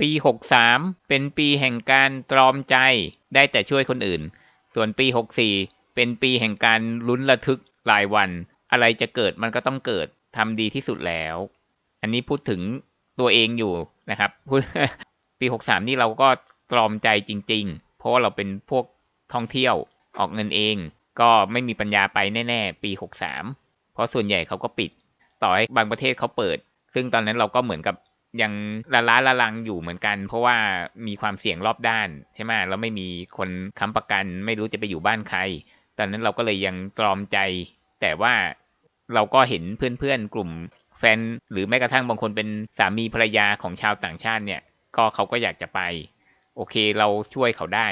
ปี 63 เป็นปีแห่งการตรอมใจได้แต่ช่วยคนอื่น ส่วนปี 64 เป็นปีแห่งการลุ้นระทึกรายวัน อะไรจะเกิดมันก็ต้องเกิดทำดีที่สุดแล้ว อันนี้พูดถึงตัวเองอยู่นะครับปี 63 นี่เราก็ตรอมใจจริง ๆ เพราะว่าเราเป็นพวกท่องเที่ยวออกเงินเอง ก็ไม่มีปัญญาไปแน่ๆ ปี 63 เพราะส่วนใหญ่เขาก็ปิด ต่อให้บางประเทศเขาเปิด ซึ่งตอนนั้นเราก็เหมือนกับ ยังละล้าละลังอยู่เหมือนกัน เพราะว่ามีความเสี่ยงรอบด้านใช่ไหมแล้วไม่มีคนค้ำประกัน ไม่รู้จะไปอยู่บ้านใคร ตอนนั้นเราก็เลยยังตรอมใจ แต่ว่าเราก็เห็นเพื่อนๆกลุ่มแฟนหรือแม้กระทั่งบางคนเป็นสามีภรรยาของชาวต่างชาติเนี่ย ก็เขาก็อยากจะไป โอเคเราช่วยเขาได้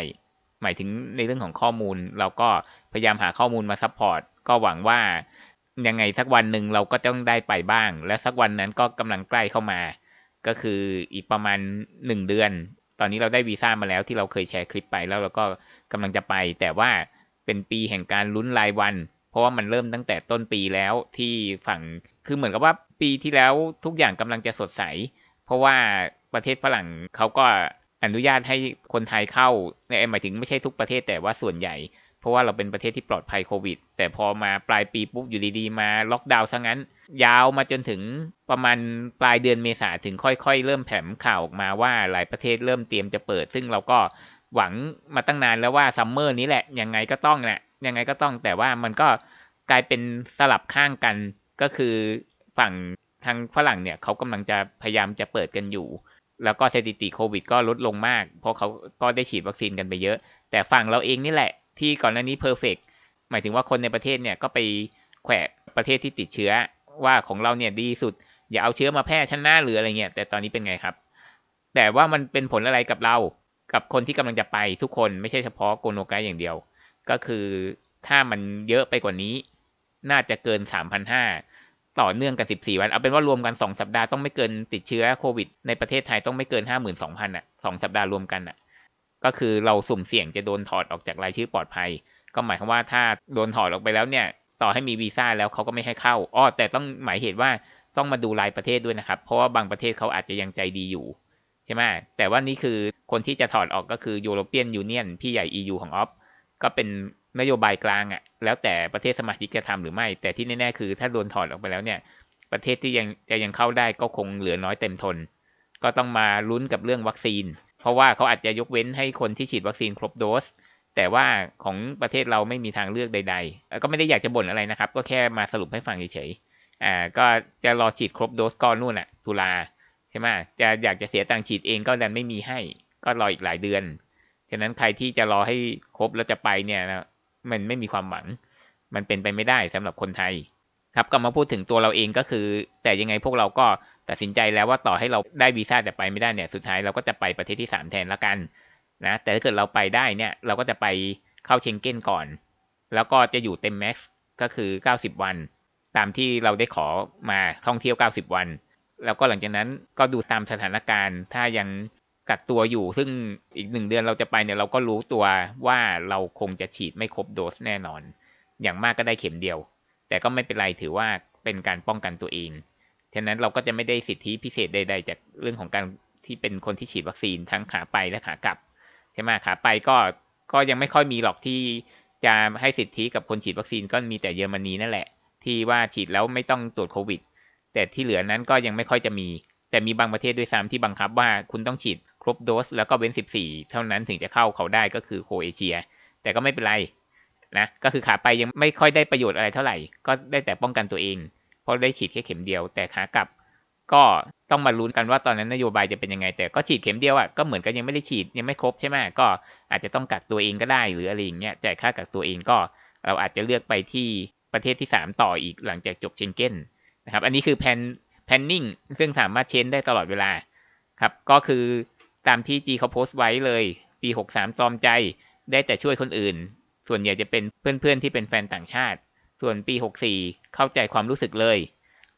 หมายถึงในเรื่องของข้อมูล เราก็พยายามหาข้อมูลมาซัพพอร์ตก็หวังว่ายังไงสักวันหนึ่งเราก็ต้องได้ไปบ้าง และสักวันนั้นก็กำลังใกล้เข้ามา ก็คืออีกประมาณหนึ่งเดือน ตอนนี้เราได้วีซ่ามาแล้วที่เราเคยแชร์คลิปไปแล้วเราก็กำลังจะไป แต่ว่าเป็นปีแห่งการลุ้นรายวัน เพราะว่ามันเริ่มตั้งแต่ต้นปีแล้วที่ฝั่งคือเหมือนกับว่าปีที่แล้วทุกอย่างกำลังจะสดใส เพราะว่าประเทศฝรั่งเขาก็อนุญาตให้คนไทยเข้าหมายถึงไม่ใช่ทุกประเทศแต่ว่าส่วนใหญ่ เพราะว่าเราเป็นประเทศที่ปลอดภัยโควิด แต่พอมาปลายปีปุ๊บอยู่ดีๆมาล็อกดาวน์ซะงั้น ยาวมาจนถึงประมาณปลายเดือนเมษาถึงค่อยๆ เริ่มแผ่มข่าวออกมาว่าหลายประเทศเริ่มเตรียมจะเปิด ซึ่งเราก็หวังมาตั้งนานแล้วว่าซัมเมอร์นี้แหละยังไงก็ต้องแหละยังไงก็ต้องแต่ว่ามันก็กลายเป็นสลับข้างกันก็คือฝั่งทางฝรั่งเนี่ยเขากำลังจะพยายามจะเปิดกันอยู่ แล้วก็สถิติโควิดก็ลดลงมาก เพราะเขาก็ได้ฉีดวัคซีนกันไปเยอะ แต่ฝั่งเราเองนี่แหละ ที่ก่อนหน้านี้เพอร์เฟกหมายถึงว่าคนในประเทศเนี่ยก็ไปแขวะประเทศที่ติดเชื้อว่าของเราเนี่ยดีสุด อย่าเอาเชื้อมาแพร่ชั้นหน้าหรืออะไรเงี้ยแต่ตอนนี้เป็นไงครับ แต่ว่ามันเป็นผลอะไรกับเรากับคนที่กำลังจะไปทุกคนไม่ใช่เฉพาะโกโนไกอย่างเดียว ก็คือถ้ามันเยอะไปกว่านี้ น่าจะเกิน 3,500 ต่อเนื่องกัน 14 วัน เอาเป็นว่ารวมกัน 2 สัปดาห์ต้องไม่เกินติดเชื้อโควิดในประเทศไทยต้องไม่เกิน 52,000อะ2สัปดาห์รวมกันอะ ก็คือเราสุ่มเสี่ยงจะโดนถอดออกจากรายชื่อปลอดภัย ก็หมายความว่าถ้าโดนถอดออกไปแล้วเนี่ย ต่อให้มีวีซ่าแล้วเขาก็ไม่ให้เข้าอ้อแต่ต้องหมายเหตุว่าต้องมาดูรายประเทศด้วยนะครับ เพราะว่าบางประเทศเขาอาจจะยังใจดีอยู่ใช่ไหมแต่ว่านี่คือคนที่จะถอดออกก็คือยูโรเปียนยูเนียนพี่ใหญ่ EU ของออฟก็เป็นนโยบายกลางอะ่ะ แล้วแต่ประเทศสมาชิกจะทำหรือไม่ แต่ที่แน่ๆคือ ถ้าโดนถอดออกไปแล้วเนี่ย ประเทศที่ยังจะยังเข้าได้ก็คงเหลือน้อยเต็มทน ก็ต้องมาลุ้นกับเรื่องวัคซีน เพราะว่าเขาอาจจะยกเว้นให้คนที่ฉีดวัคซีนครบโดส แต่ว่าของประเทศเราไม่มีทางเลือกใด ๆ ก็ไม่ได้อยากจะบ่นอะไรนะครับ ก็แค่มาสรุปให้ฟังเฉยๆอ่าก็จะรอฉีดครบโดสก่อนนู่นอะตุลาใช่ไหมจะอยากจะเสียตังค์ฉีดเองก็ดันไม่มีให้ ก็รออีกหลายเดือนฉะนั้นใครที่จะรอให้ครบแล้วจะไปเนี่ยนะมันไม่มีความหวัง มันเป็นไปไม่ได้สำหรับคนไทย ครับก็มาพูดถึงตัวเราเองก็คือ แต่ยังไงพวกเราก็ ตัดสินใจแล้วว่าต่อให้เราได้วีซ่าแต่ไปไม่ได้เนี่ยสุดท้ายเราก็จะไปประเทศที่3แทนละกันนะแต่ถ้าเกิดเราไปได้เนี่ยเราก็จะไปเข้าเชงเก้นก่อน แล้วก็จะอยู่เต็มแม็กซ์ก็คือ 90 วัน ตามที่เราได้ขอมาท่องเที่ยว 90 วัน แล้วก็หลังจากนั้นก็ดูตามสถานการณ์ ถ้ายังกักตัวอยู่ซึ่งอีกหนึ่งเดือนเราจะไปเนี่ยเราก็รู้ตัวว่าเราคงจะฉีดไม่ครบโดสแน่นอน อย่างมากก็ได้เข็มเดียว แต่ก็ไม่เป็นไรถือว่าเป็นการป้องกันตัวเอง ฉะนั้นเราก็จะไม่ได้สิทธิพิเศษใด ๆ จากเรื่องของการที่เป็นคนที่ฉีดวัคซีนทั้งขาไปและขากลับใช่ไหมขาไปก็ก็ยังไม่ค่อยมีหรอกที่จะให้สิทธิกับคนฉีดวัคซีนก็มีแต่เยอรมนีนั่นแหละ ที่ว่าฉีดแล้วไม่ต้องตรวจโควิด แต่ที่เหลือนั้นก็ยังไม่ค่อยจะมี แต่มีบางประเทศด้วยซ้ำที่บังคับว่าคุณต้องฉีดครบโดสแล้วก็เว้น 14 เท่านั้นถึงจะเข้าเขาได้ก็คือโคเอเชีย แต่ก็ไม่เป็นไรนะก็คือขาไปยังไม่ค่อยได้ประโยชน์อะไรเท่าไหร่ ก็ได้แต่ป้องกันตัวเอง เพราะได้ฉีดแค่เข็มเดียว แต่ขากลับ ก็ต้องมาลุ้นกันว่าตอนนั้นนโยบายจะเป็นยังไง แต่ก็ฉีดเข็มเดียวอะก็เหมือนกันยังไม่ได้ฉีดยังไม่ครบใช่ไหมก็อาจจะต้องกักตัวเองก็ได้หรืออะไรอย่างเงี้ยจ่ายค่ากักตัวเองก็ เราอาจจะเลือกไปที่ประเทศที่ 3 ต่ออีกหลังจากจบเชนเก้นนะครับ อันนี้คือแพนแพนนิ่งซึ่งสามารถเชนได้ตลอดเวลาครับก็คือตามที่จีเขาโพสต์ไว้เลย ปี 63ตอมใจ ได้แต่ช่วยคนอื่น ส่วนใหญ่จะเป็นเพื่อนๆที่เป็นแฟนต่างชาติ ส่วนปี64เข้าใจความรู้สึกเลย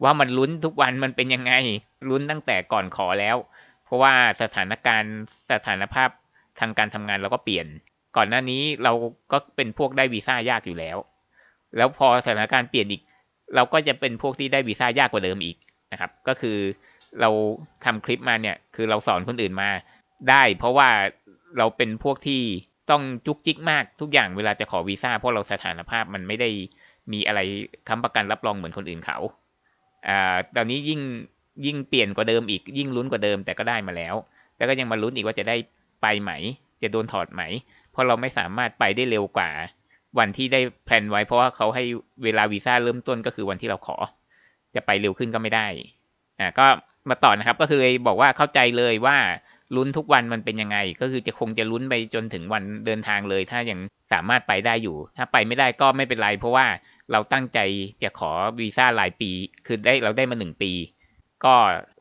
ว่ามันลุ้นทุกวันมันเป็นยังไงลุ้นตั้งแต่ก่อนขอแล้ว เพราะว่าสถานการณ์สถานภาพทางการทำงานเราก็เปลี่ยน ก่อนหน้านี้เราก็เป็นพวกได้วีซ่ายากอยู่แล้ว แล้วพอสถานการณ์เปลี่ยนอีก เราก็จะเป็นพวกที่ได้วีซ่ายากกว่าเดิมอีกนะครับ ก็คือเราทำคลิปมาเนี่ยคือเราสอนคนอื่นมาได้เพราะว่าเราเป็นพวกที่ต้องจุกจิกมากทุกอย่างเวลาจะขอวีซ่าเพราะเราสถานภาพมันไม่ได้ มีอะไรค้ำประกันรับรองเหมือนคนอื่นเขาอ่าตอนนี้ยิ่งยิ่งเปลี่ยนกว่าเดิมอีกยิ่งลุ้นกว่าเดิมแต่ก็ได้มาแล้วแล้วก็ยังมาลุ้นอีกว่าจะได้ไปไหม จะโดนถอดไหม เพราะเราไม่สามารถไปได้เร็วกว่า วันที่ได้แพลนไว้เพราะว่าเขาให้เวลาวีซ่าเริ่มต้นก็คือวันที่เราขอ จะไปเร็วขึ้นก็ไม่ได้อ่าก็มาต่อนะครับ ก็คือบอกว่าเข้าใจเลยว่าลุ้นทุกวันมันเป็นยังไง ก็คือจะคงจะลุ้นไปจนถึงวันเดินทางเลย ถ้ายังสามารถไปได้อยู่ ถ้าไปไม่ได้ก็ไม่เป็นไร เพราะว่า เราตั้งใจจะขอวีซ่าหลายปี คือได้เราได้มาหนึ่งปี ก็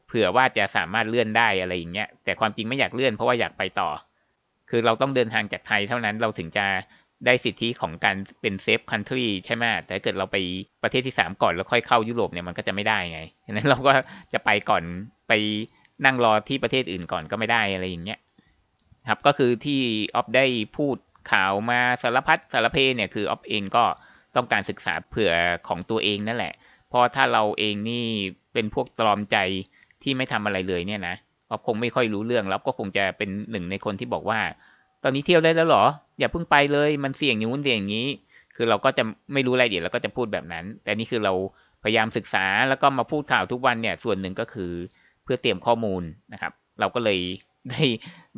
เผื่อว่าจะสามารถเลื่อนได้อะไรอย่างเงี้ย แต่ความจริงไม่อยากเลื่อนเพราะว่าอยากไปต่อ คือเราต้องเดินทางจากไทยเท่านั้นเราถึงจะได้สิทธิของการเป็นเซฟคันทรีใช่ไหมแต่เกิดเราไปประเทศที่สามก่อนแล้วค่อยเข้ายุโรปเนี่ยมันก็จะไม่ได้ไงฉะนั้นเราก็จะไปก่อนไปนั่งรอที่ประเทศอื่นก่อนก็ไม่ได้อะไรอย่างเงี้ยครับก็คือที่ออฟได้พูดข่าวมาสารพัดสารเพเนี่ยคือออฟเองก็ ต้องการศึกษาเผื่อของตัวเองนั่นแหละ เพราะถ้าเราเองนี่เป็นพวกตรอมใจที่ไม่ทำอะไรเลยเนี่ยนะออฟคงไม่ค่อยรู้เรื่องแล้วก็คงจะเป็นหนึ่งในคนที่บอกว่า ตอนนี้เที่ยวได้แล้วหรอ อย่าเพิ่งไปเลย มันเสี่ยงอย่างนู้นเสี่ยงอย่างนี้ คือเราก็จะไม่รู้รายละเอียดแล้วก็จะพูดแบบนั้น แต่นี่คือเราพยายามศึกษาแล้วก็มาพูดข่าวทุกวันเนี่ย ส่วนหนึ่งก็คือเพื่อเตรียมข้อมูลนะครับ เราก็เลยได้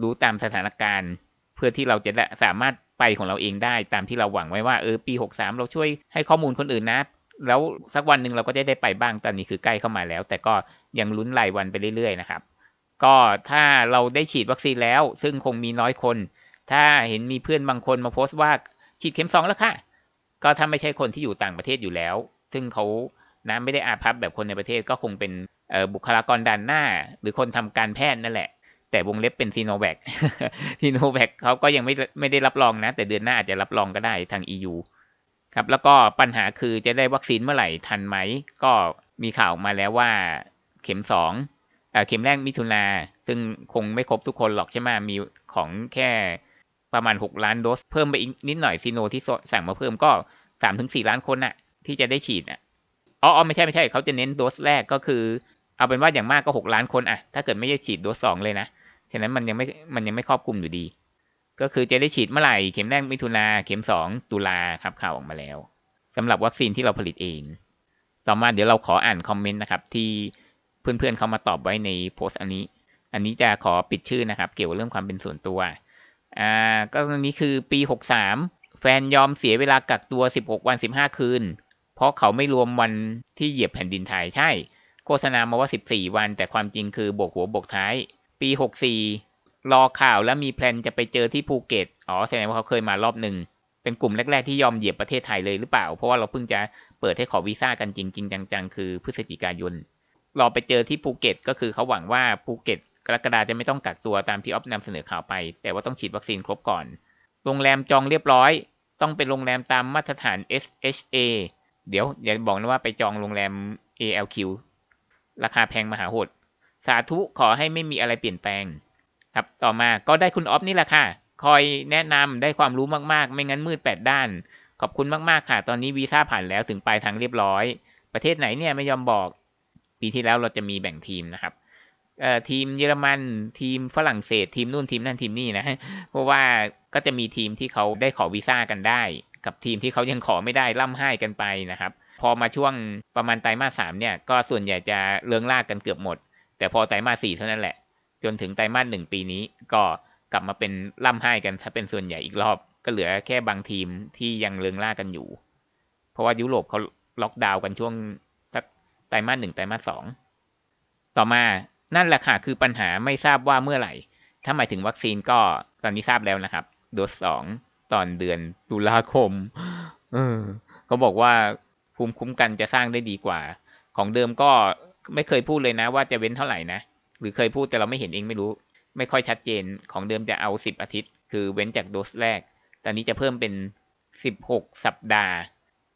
รู้ตามสถานการณ์ เพื่อที่เราจะสามารถ ไปของเราเองได้ตามที่เราหวังไว้ว่าเออปีหกสามเราช่วยให้ข้อมูลคนอื่นนะ แล้วสักวันหนึ่งเราก็จะได้ไปบ้างตอนนี้คือใกล้เข้ามาแล้ว แต่ก็ยังลุ้นรายวันไปเรื่อยๆนะครับก็ถ้าเราได้ฉีดวัคซีนแล้ว ซึ่งคงมีน้อยคน ถ้าเห็นมีเพื่อนบางคนมาโพสต์ว่าฉีดเข็มสองแล้วค่ะ ก็ถ้าไม่ใช่คนที่อยู่ต่างประเทศอยู่แล้ว ซึ่งเขานะไม่ได้อาภัพแบบคนในประเทศก็คงเป็นบุคลากรด่านหน้า หรือคนทำการแพทย์นั่นแหละ แต่วงเล็บเป็นซีโนแวคซีโนแวคเขาก็ยังไม่ไม่ได้รับรองนะ แต่เดือนหน้าอาจจะรับรองก็ได้ทาง EU ครับแล้วก็ปัญหาคือจะได้วัคซีนเมื่อไหร่ทันไหม ก็มีข่าวมาแล้วว่าเข็มสองเข็มแรกมิถุนา ซึ่งคงไม่ครบทุกคนหรอกใช่ไหมมีของแค่ประมาณ 6 ล้านโดส เพิ่มไปอีกนิดหน่อยซีโนที่สั่งมาเพิ่มก็3-4ล้านคนน่ะ ที่จะได้ฉีดน่ะอ๋อไม่ใช่ไม่ใช่เขาจะเน้นโดสแรกก็คือ เอาเป็นว่าอย่างมากก็หกล้านคนอะถ้าเกิดไม่ได้ฉีดโดสสองเลยนะ ฉะนั้นมันยังไม่มันยังไม่ครอบคลุมอยู่ดี ก็คือจะได้ฉีดเมื่อไหร่เข็มแรกมิถุนาเข็มสองตุลาครับข่าวออกมาแล้วสำหรับวัคซีนที่เราผลิตเอง ต่อมาเดี๋ยวเราขออ่านคอมเมนต์นะครับ ที่เพื่อนๆเขามาตอบไว้ในโพสต์อันนี้ อันนี้จะขอปิดชื่อนะครับ เกี่ยวกับเรื่องความเป็นส่วนตัวอ่าก็ตรงนี้คือปีหกสามแฟนยอมเสียเวลากักตัวสิบหกวันสิบห้าคืน เพราะเขาไม่รวมวันที่เหยียบแผ่นดินไทยใช่ โฆษณามาว่า 14 วัน แต่ความจริงคือ บวกหัวบวกท้าย ปี64รอข่าวแล้วมีแพลนจะไปเจอที่ภูเก็ต อ๋อแสดงว่าเขาเคยมารอบหนึ่ง เป็นกลุ่มแรก ๆ ที่ยอมเหยียบประเทศไทยเลยหรือเปล่า เพราะว่าเราเพิ่งจะเปิดให้ขอวีซ่ากันจริง ๆ จัง ๆ คือพฤศจิกายน รอไปเจอที่ภูเก็ต ก็คือเขาหวังว่าภูเก็ต กรกฎาจะไม่ต้องกักตัวตามที่ออฟนำเสนอข่าวไป แต่ว่าต้องฉีดวัคซีนครบก่อน โรงแรมจองเรียบร้อย ต้องเป็นโรงแรมตามมาตรฐาน SHA เดี๋ยวอย่าบอกนะว่าไปจองโรงแรม ALQ ราคาแพงมหาโหด สาธุขอให้ไม่มีอะไรเปลี่ยนแปลง ครับ ต่อมาก็ได้คุณออฟนี่แหละค่ะ คอยแนะนำได้ความรู้มากๆ ไม่งั้นมืดแปดด้าน ขอบคุณมากๆค่ะ ตอนนี้วีซ่าผ่านแล้วถึงปลายทางเรียบร้อย ประเทศไหนเนี่ยไม่ยอมบอก ปีที่แล้วเราจะมีแบ่งทีมนะครับทีมเยอรมัน ทีมฝรั่งเศส ทีมนู่นทีมนั่นทีมนี่นะ เพราะว่าก็จะมีทีมที่เขาได้ขอวีซ่ากันได้ กับทีมที่เขายังขอไม่ได้ล่ำไห้กันไปนะครับ พอมาช่วงประมาณไตรมาสสามเนี่ย ก็ส่วนใหญ่จะเลื้องลากกันเกือบหมด แต่พอไตรมาสสี่เท่านั้นแหละ จนถึงไตรมาสหนึ่งปีนี้ก็กลับมาเป็นล่ำไห้กันถ้าเป็นส่วนใหญ่อีกรอบ ก็เหลือแค่บางทีมที่ยังเลืองล่ากกันอยู่ เพราะว่ายุโรปเขาล็อกดาวน์กันช่วงสักไตรมาสหนึ่งไตรมาสสองต่อมานั่นแหละค่ะคือปัญหาไม่ทราบว่าเมื่อไหร่ ถ้าหมายถึงวัคซีนก็ตอนนี้ทราบแล้วนะครับ โดสสองตอนเดือนตุลาคม เออเขาบอกว่าภูมิคุ้มกันจะสร้างได้ดีกว่า ของเดิมก็ ไม่เคยพูดเลยนะว่าจะเว้นเท่าไหร่นะ หรือเคยพูดแต่เราไม่เห็นเองไม่รู้ ไม่ค่อยชัดเจนของเดิมจะเอาสิบอาทิตย์ คือเว้นจากโดสแรก ตอนนี้จะเพิ่มเป็นสิบหกสัปดาห์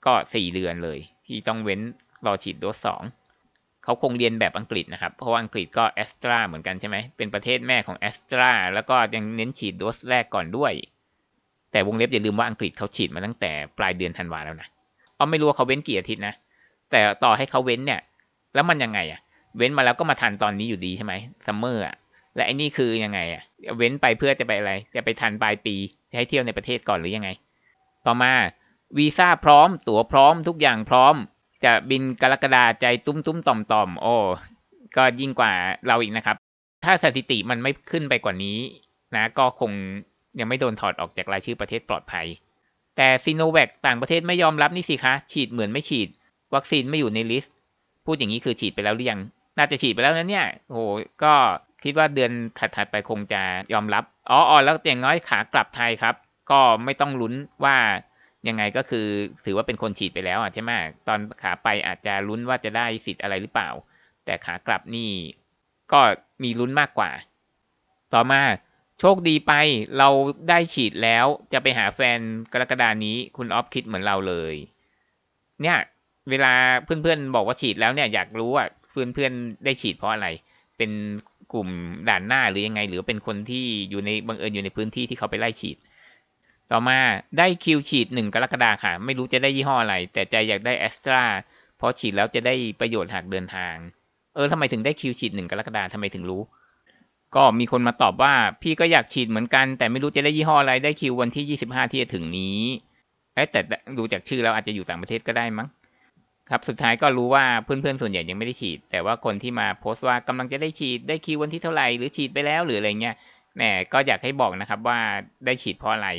ก็สี่เดือนเลย ที่ต้องเว้นรอฉีดโดสสองเขาคงเรียนแบบอังกฤษนะครับ เพราะว่าอังกฤษก็แอสตราเหมือนกันใช่ไหม เป็นประเทศแม่ของแอสตราแล้วก็ยังเน้นฉีดโดสแรกก่อนด้วย แต่วงเล็บอย่าลืมว่าอังกฤษเขาฉีดมาตั้งแต่ปลายเดือนธันวาแล้วนะเอาไม่รู้ว่าเขาเว้นกี่อาทิตย์นะ แต่ต่อให้เขาเว้นเนี่ย แล้วมันยังไงอะเว้นมาแล้วก็มาทันตอนนี้อยู่ดีใช่ไหมซัมเมอร์อะและไอ้นี่คือยังไงอะเว้นไปเพื่อจะไปอะไร จะไปทันปลายปีจะให้เที่ยวในประเทศก่อนหรือยังไง ต่อมาวีซ่าพร้อม ตั๋วพร้อมทุกอย่างพร้อม จะบินกรกฎาใจตุ้มตุ้มต่อมต่อมโอ้ก็ยิ่งกว่าเราอีกนะครับ ถ้าสถิติมันไม่ขึ้นไปกว่านี้นะ ก็คงยังไม่โดนถอดออกจากรายชื่อประเทศปลอดภัย แต่ซีโนแวคต่างประเทศไม่ยอมรับนี่สิคะ ฉีดเหมือนไม่ฉีด วัคซีนไม่อยู่ในลิสต์ พูดอย่างนี้คือฉีดไปแล้วหรือยัง น่าจะฉีดไปแล้วนะเนี่ยโอ้โหก็คิดว่าเดือนถัดๆไปคงจะยอมรับ อ๋อออแล้วอย่างน้อยขากลับไทยครับ ก็ไม่ต้องลุ้นว่ายังไงก็คือถือว่าเป็นคนฉีดไปแล้วอะใช่ไหมตอนขาไปอาจจะลุ้นว่าจะได้สิทธิ์อะไรหรือเปล่า แต่ขากลับนี่ก็มีลุ้นมากกว่า ต่อมาโชคดีไปเราได้ฉีดแล้วจะไปหาแฟนกรกฎานี้คุณออฟคิดเหมือนเราเลย เนี่ย เวลาเพื่อนๆบอกว่าฉีดแล้วเนี่ยอยากรู้อะเพื่อนๆได้ฉีดเพราะอะไร เป็นกลุ่มด่านหน้าหรือยังไง หรือเป็นคนที่อยู่ในบังเอิญอยู่ในพื้นที่ที่เขาไปไล่ฉีด ต่อมาได้คิวฉีดหนึ่งกรกฎาค่ะ ไม่รู้จะได้ยี่ห้ออะไร แต่ใจอยากได้แอสตราเพราะฉีดแล้วจะได้ประโยชน์หากเดินทาง เออทำไมถึงได้คิวฉีดหนึ่งกรกฎาทำไมถึงรู้ ก็มีคนมาตอบว่าพี่ก็อยากฉีดเหมือนกัน แต่ไม่รู้จะได้ยี่ห้ออะไรได้คิววันที่ยี่สิบห้าที่จะถึงนี้แต่ดูจากชื่อแล้วอาจจะอยู่ต่างประเทศก็ได้มั้ง ครับสุดท้ายก็รู้ว่าเพื่อนๆส่วนใหญ่ยังไม่ได้ฉีด แต่ว่าคนที่มาโพสต์ว่ากำลังจะได้ฉีดได้คิววันที่เท่าไหร่หรือฉีดไปแล้วหรืออะไรเงี้ยแหมก็อยากให้บอกนะครับว่าได้ฉีดเพราะอะไร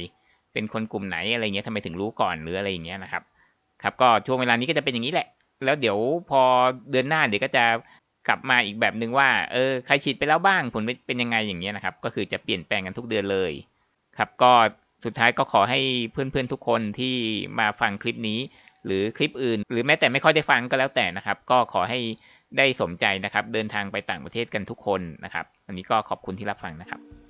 เป็นคนกลุ่มไหนอะไรเงี้ยทำไมถึงรู้ก่อนหรืออะไรอย่างเงี้ยนะครับ ครับก็ช่วงเวลานี้ก็จะเป็นอย่างนี้แหละ แล้วเดี๋ยวพอเดือนหน้าเดี๋ยวก็จะกลับมาอีกแบบหนึ่งว่าเออใครฉีดไปแล้วบ้างผลเป็นยังไงอย่างเงี้ยนะครับ ก็คือจะเปลี่ยนแปลงกันทุกเดือนเลย ครับ ก็สุดท้ายก็ขอให้เพื่อนๆทุกคนที่มาฟังคลิปนี้ หรือคลิปอื่น หรือแม้แต่ไม่ค่อยได้ฟังก็แล้วแต่นะครับ ก็ขอให้ได้สมใจนะครับ เดินทางไปต่างประเทศกันทุกคนนะครับ อันนี้ก็ขอบคุณที่รับฟังนะครับ